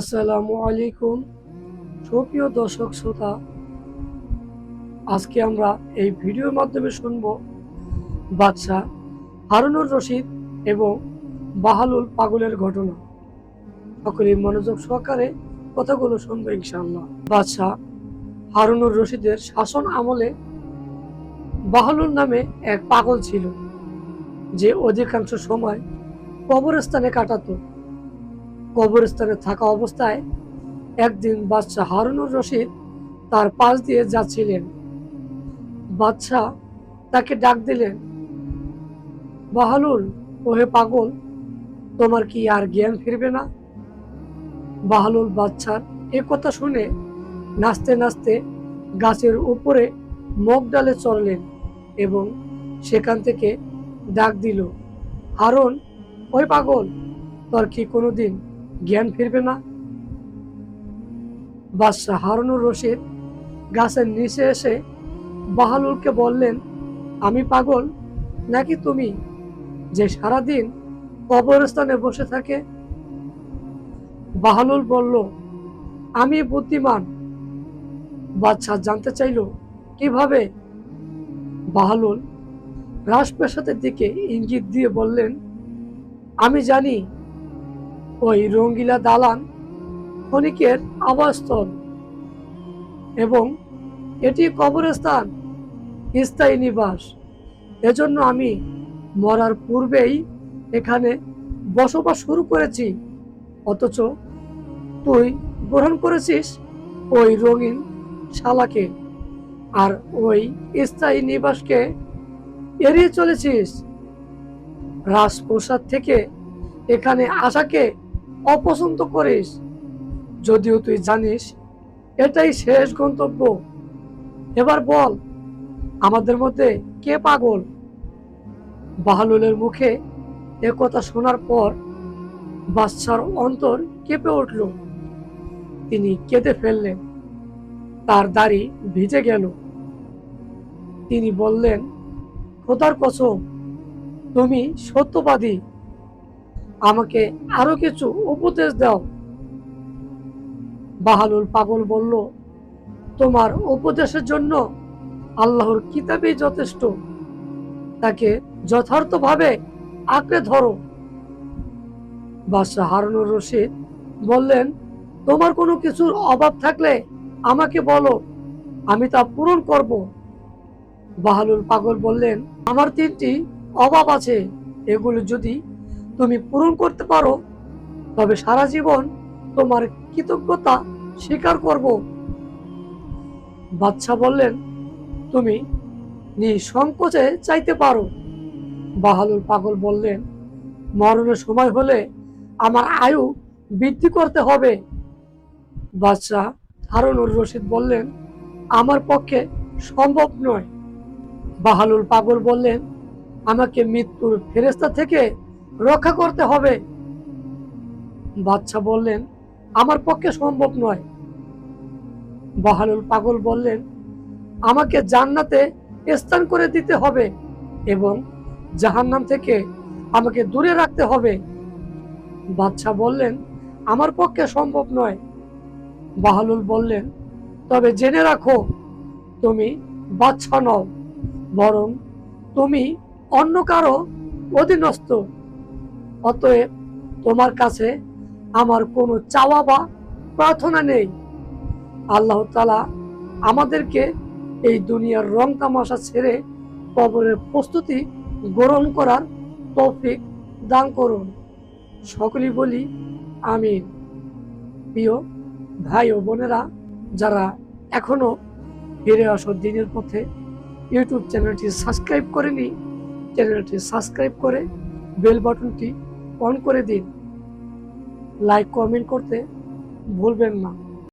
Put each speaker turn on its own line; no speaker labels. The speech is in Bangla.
আসসালামু আলাইকুম। সুপ্রিয় দর্শক শ্রোতা, আজকে আমরা এই ভিডিওর মাধ্যমে শুনব বাদশাহ হারুনুর রশিদ এবং বাহালুল পাগলের ঘটনা। সকলে মনোযোগ সহকারে কথাগুলো শুনব ইনশাআল্লাহ। বাদশাহ হারুনুর রশিদের শাসন আমলে বাহালুল নামে এক পাগল ছিল, যে অধিকাংশ সময় কবরস্থানে কাটাতো। কবরস্থানে থাকা অবস্থায় একদিন বাদশাহ হারুনুর রশিদ তার পাশ দিয়ে যাচ্ছিলেন। বাদশাহ তাকে ডাক দিলেন, বাহালুল, ওহে পাগল, তোমার কি আর জ্ঞান ফিরবে না? বাহালুল বাদশার এ কথা শুনে নাচতে নাচতে গাছের উপরে মগ ডালে চড়লেন এবং সেখান থেকে ডাক দিল, হারুন ওই পাগল, তোর কি কোনোদিন জ্ঞান ফিরবে না। বাদশাহ হারুনুর রশিদ গাছের নিচে এসে বাহালুলকে বললেন, আমি পাগল? নাকি তুমি যে সারাদিন কবরস্থানে বসে থাকে? বাহালুল বলল, আমি বুদ্ধিমান। বাদশাহ জানতে চাইল, কীভাবে? বাহালুল রাজপ্রাসাদের দিকে ইঙ্গিত দিয়ে বললেন, আমি জানি ওই রঙ্গিলা দালান ক্ষণিকের আবাসস্থল এবং এটি কবরস্থান, স্থায়ী নিবাস। এজন্য আমি মরার পূর্বেই এখানে বসবাস শুরু করেছি। অথচ তুই গ্রহণ করেছিস ওই রঙিন শালাকে আর ওই স্থায়ী নিবাসকে। এড়িয়ে চলেছিস। রাজপ্রসাদ থেকে এখানে আসাকে অপছন্দ করিস। যদিও তুই জানিস, এটাই শেষ গন্তব্য। এবার বল, আমাদের মধ্যে কে পাগল? বাহালুলের মুখে এ কথা শোনার পর বাচ্চার অন্তর কেঁপে উঠল। তিনি কেঁদে ফেললেন, তার দাড়ি ভিজে গেল। তিনি বললেন, খোদার কসম, তুমি সত্যবাদী। আমাকে আরও কিছু উপদেশ দাও। বাহালুল পাগল বলল, তোমার উপদেশের জন্য আল্লাহর কিতাবেই যথেষ্ট। তাকে যথার্থভাবে আঁকড়ে ধরো। বাদশাহ হারুনুর রশিদ বললেন, তোমার কোনো কিছুর অভাব থাকলে আমাকে বলো, আমি তা পূরণ করব। বাহালুল পাগল বললেন, আমার তিনটি অভাব আছে। এগুলো যদি তুমি পূরণ করতে পারো, তবে সারা জীবন তোমার কৃতজ্ঞতা স্বীকার করব। বাদশাহ বললেন, তুমি নিঃসংকোচে চাইতে পারো। বাহালুল পাগল বললেন, মরণের সময় হলে আমার আয়ু বৃদ্ধি করতে হবে। বাদশাহ হারুনুর রশিদ বললেন, আমার পক্ষে সম্ভব নয়। বাহালুল পাগল বললেন, আমাকে মৃত্যুর ফেরেস্তা থেকে রক্ষা করতে হবে। বাচ্চা বললেন, আমার পক্ষে সম্ভব নয়। বাহালুল পাগল বললেন, আমাকে জান্নাতে স্থান করে দিতে হবে এবং জাহান্নাম থেকে আমাকে দূরে রাখতে হবে। বাদশাহ বললেন, আমার পক্ষে সম্ভব নয়। বাহালুল বললেন, তবে জেনে রাখো, তুমি বাচ্চা নও, বরং তুমি অন্য কারও অধীনস্থ। অতএব তোমার কাছে আমার কোনো চাওয়া বা প্রার্থনা নেই। আল্লাহ তালা আমাদেরকে এই দুনিয়ার রং তামাশা ছেড়ে কবরের প্রস্তুতি গ্রহণ করার তৌফিক দান করুন। সকলেই বলি, আমিন। প্রিয় ভাই ও বোনেরা, যারা এখনও ফিরে আসো দিনের পথে, ইউটিউব চ্যানেলটি সাবস্ক্রাইব করেনি, চ্যানেলটি সাবস্ক্রাইব করে বেল বাটনটি অন করে দিন। লাইক কমেন্ট করতে ভুলবেন না।